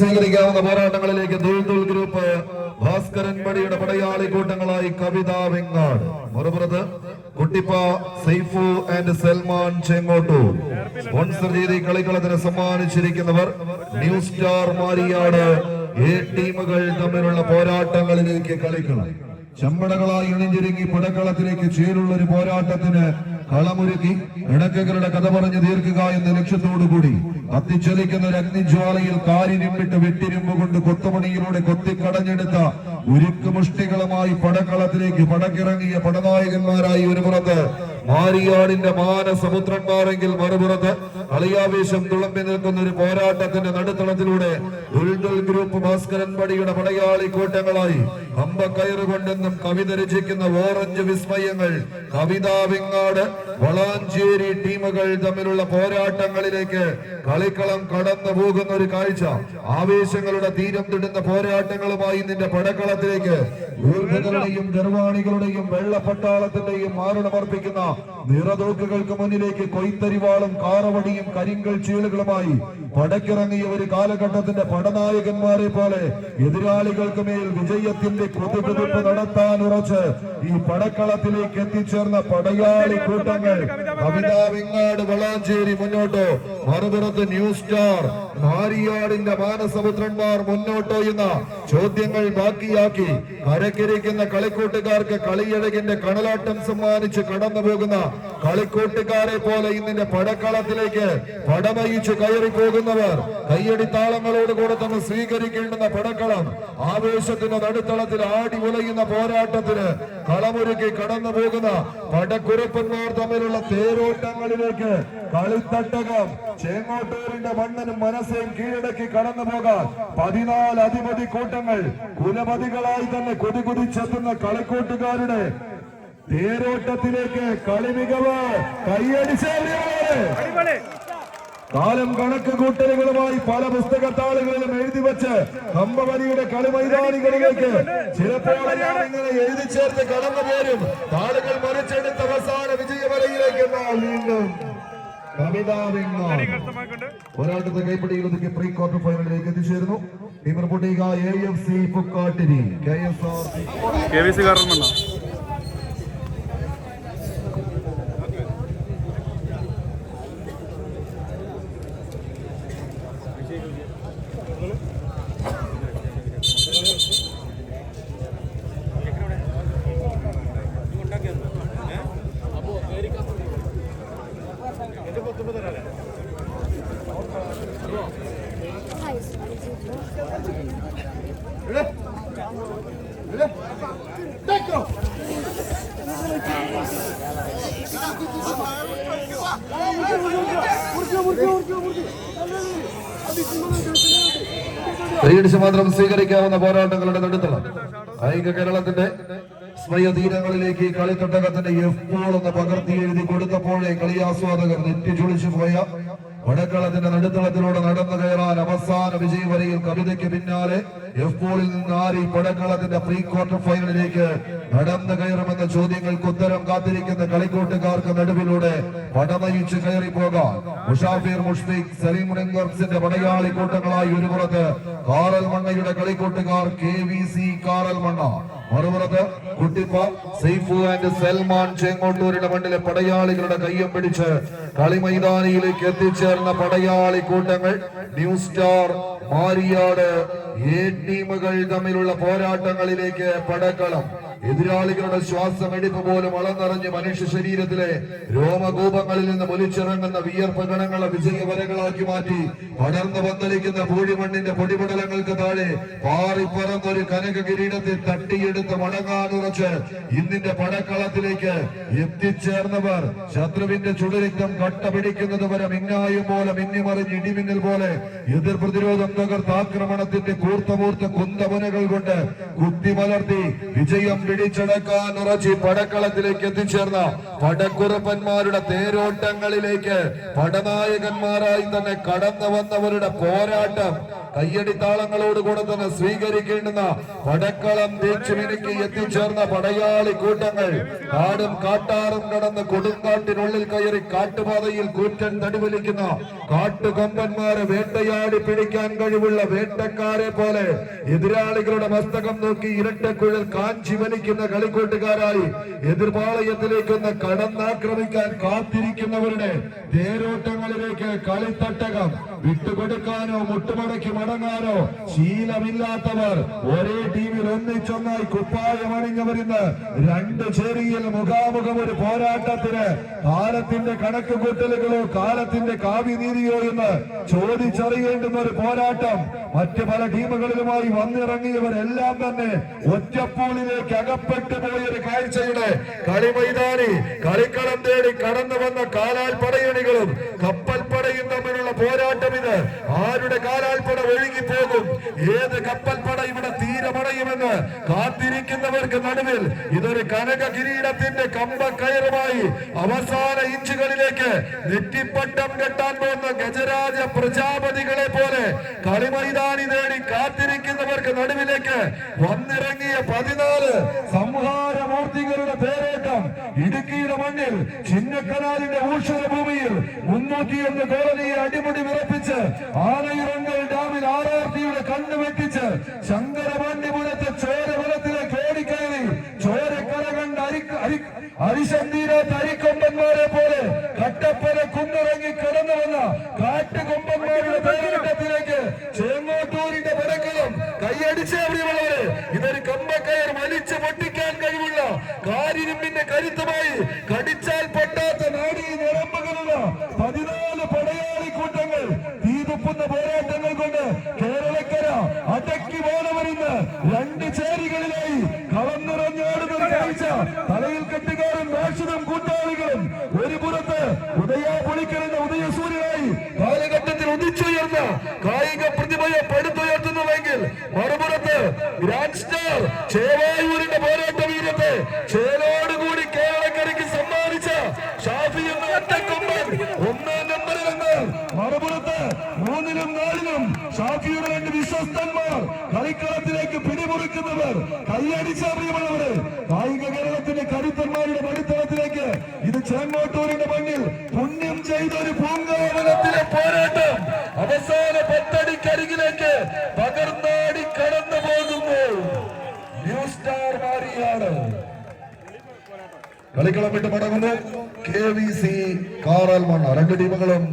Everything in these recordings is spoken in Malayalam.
സ്വീകരിക്കാവുന്ന പോരാട്ടങ്ങളിലേക്ക് ദുൽദുൽ ഗ്രൂപ്പ് ഭാസ്കരൻ പടിയുടെ പടയാളി കൂട്ടങ്ങളായി കവിത വെങ്ങാട്. മറുപുറത്ത് കുട്ടിപ്പ സൈഫു ആൻഡ് സൽമാൻ ചെങ്ങോട്ടു. സ്പോൺസർ ചെയ്ത് കളിക്കളത്തിന് സമ്മാനിച്ചിരിക്കുന്നവർ ന്യൂ സ്റ്റാർ മാരിയാട്. ഏ ടീമുകൾ തമ്മിലുള്ള പോരാട്ടങ്ങളിലേക്ക് കളിക്കണം. ചെമ്പടകളായി ഇണിഞ്ഞിരുങ്ങി പടക്കളത്തിലേക്ക് ചേരുള്ള ഒരു പോരാട്ടത്തിന് കളമൊരുക്കി ഇടക്കകളുടെ കഥ പറഞ്ഞ് തീർക്കുക എന്ന ലക്ഷ്യത്തോടു കൂടി കത്തിച്ചൊലിക്കുന്ന ഒരു അഗ്നിജ്വാലയിൽ കാരിനിമ്പിട്ട് വെട്ടിരുമ്പ് കൊണ്ട് കൊത്തുപണിയിലൂടെ കൊത്തിക്കടഞ്ഞെടുത്ത ഉരുക്ക് മുഷ്ടികളുമായി പടക്കളത്തിലേക്ക് പടക്കിറങ്ങിയ പടനായകന്മാരായി ഒരു പുറത്ത് മാരിയാടിന്റെ മാനസമുദ്രന്മാരെങ്കിൽ മറുപുറത്ത് അളിയാവേശം തുളമ്പി നിൽക്കുന്ന ഒരു പോരാട്ടത്തിന്റെ നടുത്തളത്തിലൂടെ ഗ്രൂപ്പ് ഭാസ്കരൻ പടിയുടെ പടയാളി കൂട്ടങ്ങളായി അമ്പ കയറുകൊണ്ടെന്നും കവിത രചിക്കുന്ന ഓറഞ്ച് വിസ്മയങ്ങൾ കവിതാ വെങ്ങാട് വളാഞ്ചേരി ടീമുകൾ തമ്മിലുള്ള പോരാട്ടങ്ങളിലേക്ക് കളിക്കളം കടന്നു പോകുന്ന ഒരു കാഴ്ച. ആവേശങ്ങളുടെ തീരം തിടുന്ന പോരാട്ടങ്ങളുമായി നിന്റെ പടക്കളത്തിലേക്ക് ഊർജകളുടെയും ഗർവാണികളുടെയും വെള്ളപ്പട്ടാളത്തിന്റെയും മാരണമർപ്പിക്കുന്ന നിറതോക്കുകൾക്ക് മുന്നിലേക്ക് കൊയ്ത്തരിവാളും കാറവടിയും കരിങ്കൽ ചീളുകളുമായി പടക്കിറങ്ങിയ ഒരു കാലഘട്ടത്തിന്റെ പടനായകന്മാരെ പോലെ എതിരാളികൾക്ക് മേൽ വിജയത്തിന്റെ കൊതുകുതിപ്പ് നടത്താൻ ഉറച്ച് ഈ പടക്കളത്തിലേക്ക് എത്തിച്ചേർന്ന പടയാളി കൂട്ടങ്ങൾ കവിതാ വിങ്ങാട് വളാഞ്ചേരി മുന്നോട്ടോ. മറുപുറത്ത് ന്യൂ സ്റ്റാർ മാരിയാടിന്റെ മാനസപുത്രന്മാർ മുന്നോട്ടോ എന്ന ചോദ്യങ്ങൾ ബാക്കിയാക്കി കരക്കിരിക്കുന്ന കളിക്കൂട്ടുകാർക്ക് കളിയഴകിന്റെ കണലാട്ടം സമ്മാനിച്ച് കടന്നു പോകുന്ന കളിക്കൂട്ടുകാരെ പോലെ ഇന്നിന്റെ പടക്കളത്തിലേക്ക് പടമയിച്ചു കയറി പോകുന്നവർ കയ്യടി താളങ്ങളോട് കൂടെ തന്നെ സ്വീകരിക്കേണ്ടുന്ന പടക്കളം. ആവേശത്തിന്റെ നടുത്തളത്തിൽ ആടി ഉലയുന്ന പോരാട്ടത്തിന് കളമൊരുക്കി കടന്നു പോകുന്ന പടക്കുരപ്പന്മാർ തമ്മിലുള്ള തേരോട്ടങ്ങളിലേക്ക് കളിത്തട്ടകം. ചേങ്ങോട്ടൂരിന്റെ മണ്ണനും മനസ്സേയും കീഴടക്കി കടന്നു പോകാൻ പതിനാല് അധിപതി കൂട്ടങ്ങൾ കുലപതികളായി തന്നെ കുതികുതിച്ചെത്തുന്ന കളിക്കൂട്ടുകാരുടെ തേരോട്ടത്തിലേക്ക് കളി മികവ് കൈയടിച്ചേറിയാണ് കാലം കണക്ക് കൂട്ടലുകളുമായി പല പുസ്തക പുസ്തകത്താളുകളിലും എഴുതി വെച്ച് കമ്പവരിയുടെ കളിമൈതാനികളിലേക്ക് ചിലപ്പോൾ ഇങ്ങനെ എഴുതി ചേർത്ത് കടന്നു പോരും താളുകൾ മറിച്ചെടുത്ത അവസാന വിജയവരയിലേക്ക് എന്നാൽ വീണ്ടും കവിതാ പോരാട്ടത്തെ കൈപ്പിടിയിൽ ഒതുക്കി പ്രീ ക്വാർട്ടർ ഫൈനലിലേക്ക് എത്തിച്ചേരുന്നു. ചെയ്യുക A F C Pukkattiri K S R K V C കാരണം റീഡിച്ച് മാത്രം സ്വീകരിക്കാവുന്ന പോരാട്ടങ്ങളുടെ നടുത്തളം. കായിക കേരളത്തിന്റെ സ്മയതീരങ്ങളിലേക്ക് ഈ കളിത്തട്ടകത്തിന്റെ എപ്പോൾ എന്ന് പകർത്തി എഴുതി കൊടുത്തപ്പോഴേ കളിയാസ്വാദകർ നെറ്റി ചുളിച്ചു പോയ വടക്കളത്തിന്റെ നടുത്തളത്തിലൂടെ നടന്നു കയറാൻ അവസാന വിജയ വരയിൽ കവിതയ്ക്ക് പിന്നാലെ എഫ്പോളിൽ നിന്ന് ആരി പടക്കളത്തിന്റെ പ്രീ ക്വാർട്ടർ ഫൈനലിലേക്ക് നടന്നു കയറുമെന്ന ചോദ്യങ്ങൾക്ക് ഉത്തരം കാത്തിരിക്കുന്ന കളിക്കൂട്ടുകാർക്ക് നടുവിലൂടെ പടനയിച്ച് കയറി പോകാൻ മുഷാഫിർ മുഷ്ഫിഖ് സലീം റിംഗർസിന്റെ പടയാളി കൂട്ടങ്ങളായി ഒരു പുറത്ത് കാറൽ മണ്ണയുടെ കളിക്കൂട്ടുകാർ K V C Karal Manna മറുപുറത്ത് Kuttippa Saifu and Salman ചെങ്ങോട്ടൂരിന്റെ മണ്ണിലെ പടയാളികളുടെ കയ്യം പിടിച്ച് കളിമൈതാനിയിലേക്ക് എത്തിച്ചേർന്ന പടയാളി കൂട്ടങ്ങൾ ന്യൂ സ്റ്റാർ മാരിയാട് എ ടീമുകൾ തമ്മിലുള്ള പോരാട്ടങ്ങളിലേക്ക് പടക്കളം. എതിരാളികളുടെ ശ്വാസമെടുപ്പ് പോലും അളന്നറിഞ്ഞ് മനുഷ്യ ശരീരത്തിലെ രോമകൂപങ്ങളിൽ നിന്ന് ഒലിച്ചിറങ്ങുന്ന വിയർപ്പ് ഗണങ്ങളെ വിജയവരകളാക്കി മാറ്റി പടർന്നു പന്തലിക്കുന്ന പൂഴിമണ്ണിന്റെ പൊടിപടലങ്ങൾക്ക് താഴെ പാറിപ്പറന്നൊരു കനക കിരീടത്തെ തട്ടിയെടുത്ത് മടങ്ങാനുറച്ച് ഇന്നിന്റെ പടക്കളത്തിലേക്ക് എത്തിച്ചേർന്നവർ ശത്രുവിന്റെ ചുടുരക്തം കട്ട പിടിക്കുന്നത് വരെ മിന്നായും പോലെ മിന്നിമറിഞ്ഞ് ഇടിമിന്നൽ പോലെ എതിർ പ്രതിരോധം തകർത്ത് ആക്രമണത്തിന്റെ കൂർത്തമൂർത്ത കുന്തമുനകൾ കൊണ്ട് കുത്തിമലർത്തി വിജയം പിടിച്ചടക്കാൻ ഉറച്ചി പടക്കളത്തിലേക്ക് എത്തിച്ചേർന്ന പടക്കുറപ്പന്മാരുടെ തേരോട്ടങ്ങളിലേക്ക് പടനായകന്മാരായി തന്നെ കടന്നു വന്നവരുടെ പോരാട്ടം കയ്യടി താളങ്ങളോടുകൂടെ തന്നെ സ്വീകരിക്കേണ്ടുന്ന പടക്കളം തേച്ചുമിനുക്കി എത്തിച്ചേർന്ന പടയാളി കൂട്ടങ്ങൾ കാടും കാട്ടാറും കടന്ന് കൊടുങ്കാട്ടിനുള്ളിൽ കയറി കാട്ടുപാതയിൽ കൂറ്റൻ തടിവലിക്കുന്ന കാട്ടുകൊമ്പന്മാരെ വേട്ടയാടി പിടിക്കാൻ കഴിവുള്ള വേട്ടക്കാരെ പോലെ എതിരാളികളുടെ മസ്തകം നോക്കി ഇരട്ടക്കുഴൽ കാഞ്ചി വലിക്കുന്ന കളിക്കൂട്ടുകാരായി എതിർപാളയത്തിലേക്കൊന്ന് കടന്നാക്രമിക്കാൻ കാത്തിരിക്കുന്നവരുടെ തേരോട്ടങ്ങളിലേക്ക് കളിത്തട്ടകം. വിട്ടുകൊടുക്കാനോ മുട്ടുമടക്കി മടങ്ങാനോ ശീലമില്ലാത്തവർ ഒരേ ടീമിൽ ഒന്നിച്ചൊന്നായി കുപ്പായം കുപ്പായമണിഞ്ഞവരിന്ന് രണ്ട് ചെറിയ മുഖാമുഖം ഒരു പോരാട്ടത്തിന് കാലത്തിന്റെ കണക്ക് കൂട്ടലുകളോ കാലത്തിന്റെ കാവ്യനീതിയോ എന്ന് ചോദിച്ചറിയേണ്ടുന്ന ഒരു പോരാട്ടം മറ്റ് പല ടീമുകളിലുമായി വന്നിറങ്ങിയവരെല്ലാം തന്നെ ഒറ്റപ്പൂളിലേക്ക് അകപ്പെട്ടു പോയൊരു കാഴ്ചയുടെ കളിമൈതാനി കളിക്കളം തേടി കടന്നു വന്ന കാലാൽ പടയണികളും കപ്പൽ കനക കിരീടത്തിന്റെ കമ്പക്കയറുമായി അവസാന ഇഞ്ചുകളിലേക്ക് നെറ്റിപ്പട്ടം കെട്ടാൻ പോകുന്ന ഗജരാജ പ്രജാപതികളെ പോലെ കളിമൈതാനി നേടി കാത്തിരിക്കുന്നവർക്ക് നടുവിലേക്ക് വന്നിറങ്ങിയ പതിനാല് സംഹാരമൂർത്തികളുടെ പേരേറ്റം ഇടുക്കിയുടെ മണ്ണിൽ ചിന്നക്കനാലിന്റെ ഊഷര ഭൂമിയിൽ മുന്നൂറ്റിയൊന്ന് കോളനിയെ അടിമുടി വിറപ്പിച്ച് ആനയിറങ്ങൾ ഡാമിൽ ആരാർത്തിയുടെ കണ്ണു വെട്ടിച്ച് ശങ്കരപാണ്ഡിപുരത്തെ ചോരകുലത്തിലേക്ക് അരിശന്തീരാത്ത തരിക്കൊമ്പന്മാരെ പോലെ കട്ടപ്പന കുന്നിറങ്ങി சோழ കളിക്കളം വിട്ട് മടങ്ങുന്നു K V C Karal Manna രണ്ട് ടീമുകളും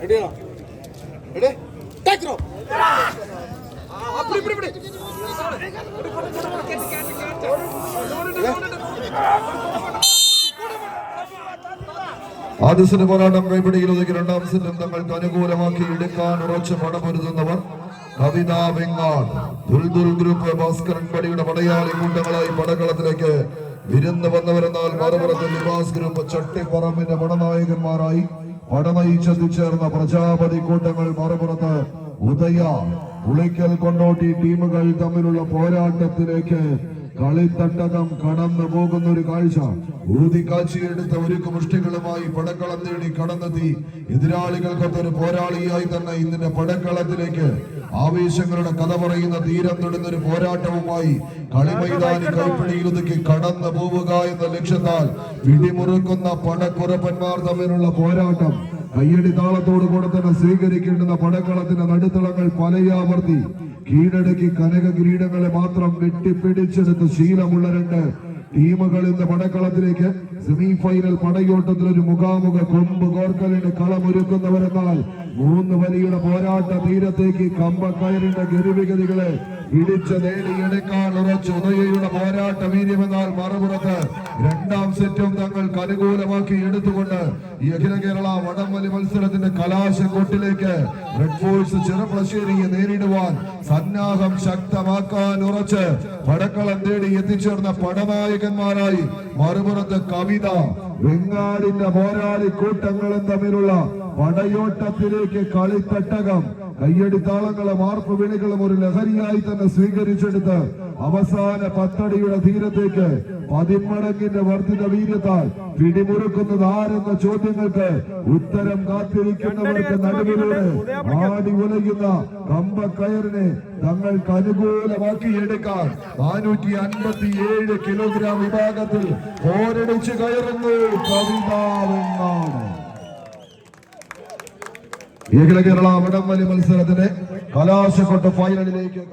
ரெடியா ആദ്യ സെറ്റ് പോരാട്ടം കൈപ്പിടിയിൽ ഒതുക്കി രണ്ടാം സെറ്റും തങ്ങൾക്ക് അനുകൂലമാക്കി എടുക്കാൻ ഉറച്ച് പടമൊരുതുന്നവർ കവിത വെങ്ങാട്. ദുൽദുൽ ഗ്രൂപ്പ് ഭാസ്കരൻ പടിയുടെ പടയാളി കൂട്ടങ്ങളായി പടകളത്തിലേക്ക് വിരുന്ന് വന്നവരെന്നാൽ മറുപുറത്ത് നിവാസ് ഗ്രൂപ്പ് ചട്ടിപ്പറമ്പിന്റെ പടനായകന്മാരായി പടനയിച്ചെത്തിച്ചേർന്ന പ്രജാപതി കൂട്ടങ്ങൾ മറുപുറത്ത് ഉദയ ഉളിക്കൽ കൊണ്ടോട്ടി ടീമുകൾ തമ്മിലുള്ള പോരാട്ടത്തിലേക്ക് കളിത്തട്ടകം കടന്നു പോകുന്ന ഒരു കാഴ്ച ഊതിക്കാച്ചിയെടുത്ത ഒരുക്ക് മുഷ്ടികളുമായി പടക്കളം നേടി കടന്നെത്തി. എതിരാളികൾക്കൊത്തൊരു പോരാളിയായി തന്നെ ഇന്നിന്റെ പടക്കളത്തിലേക്ക് ആവേശങ്ങളുടെ കഥ പറയുന്ന തീരം തൊടുന്ന ഒരു പോരാട്ടവുമായി കളിമൈതാനി കൈപ്പിടിയിൽ ഒതുക്കി കടന്നു പോവുക എന്ന ലക്ഷ്യത്താൽ പിടിമുറുക്കുന്ന പടക്കുറപ്പന്മാർ തമ്മിലുള്ള പോരാട്ടം. കയ്യടി താളത്തോടു കൂടെ തന്നെ സ്വീകരിക്കേണ്ടുന്ന പടക്കളത്തിന്റെ നടുത്തളങ്ങൾ പലയാവർത്തി. കീഴടക്കി കനക കിരീടങ്ങളെ മാത്രം വെട്ടിപ്പിടിച്ചെടുത്ത് ശീലമുള്ള രണ്ട് ടീമുകൾ ഇന്ന് പടക്കളത്തിലേക്ക് സെമി ഫൈനൽ പടയോട്ടത്തിൽ ഒരു മുഖാമുഖ കൊമ്പ് കോർക്കലിന് കളമൊരുക്കുന്നവരെന്നാൽ മൂന്ന് വലിയുടെ പോരാട്ട തീരത്തേക്ക് കമ്പക്കയറിന്റെ ഗരുവിഗതികളെ പിടിച്ച് നേടിയെടുക്കാൻ ഉറച്ച. ഉദയയുടെ പോരാട്ട വീര്യമെന്നാൽ മറുപുറത്ത് രണ്ടാം സെറ്റും തങ്ങൾക്ക് അനുകൂലമാക്കി എടുത്തുകൊണ്ട് ഈ അഖില കേരള വടംവലി മത്സരത്തിന്റെ കലാശക്കൊട്ടിലേക്ക് റെഡ് ഫോഴ്സ് ചെറുപ്രശ്ശേരിയെ നേരിടുവാൻ സന്നാഹം ശക്തമാക്കാൻ ഉറച്ച് പടക്കളം തേടി എത്തിച്ചേർന്ന പടനായകന്മാരായി മറുപുറത്ത് കവിത വെങ്ങാടിന്റെ പോരാളി കൂട്ടങ്ങളും തമ്മിലുള്ള പടയോട്ടത്തിലേക്ക് കളിത്തട്ടകം കയ്യടിത്താളങ്ങളും ആർപ്പ് വിളികളും ഒരു ലഹരിയായി തന്നെ സ്വീകരിച്ചെടുത്ത് അവസാന പത്തടിയുടെ തീരത്തേക്ക് പതിമടങ്ങിന്റെ വർദ്ധിത വീര്യത്താൽ പിടിമുറുക്കുന്നത് ആരെന്ന ചോദ്യങ്ങൾക്ക് ഉത്തരം കാത്തിരിക്കുന്നവർക്ക് നടുവിലൂടെ ആടി ഉലയുന്ന കമ്പക്കയറിനെ തങ്ങൾക്ക് അനുകൂലമാക്കി എടുക്കാൻ നാനൂറ്റി അൻപത്തി ഏഴ് കിലോഗ്രാം വിഭാഗത്തിൽ പോരടിച്ച് കയറുന്നു കവിതാവെന്നാണ് അഖില കേരള വടംവലി മത്സരത്തിന്റെ കലാശക്കൊട്ട് ഫൈനലിലേക്ക്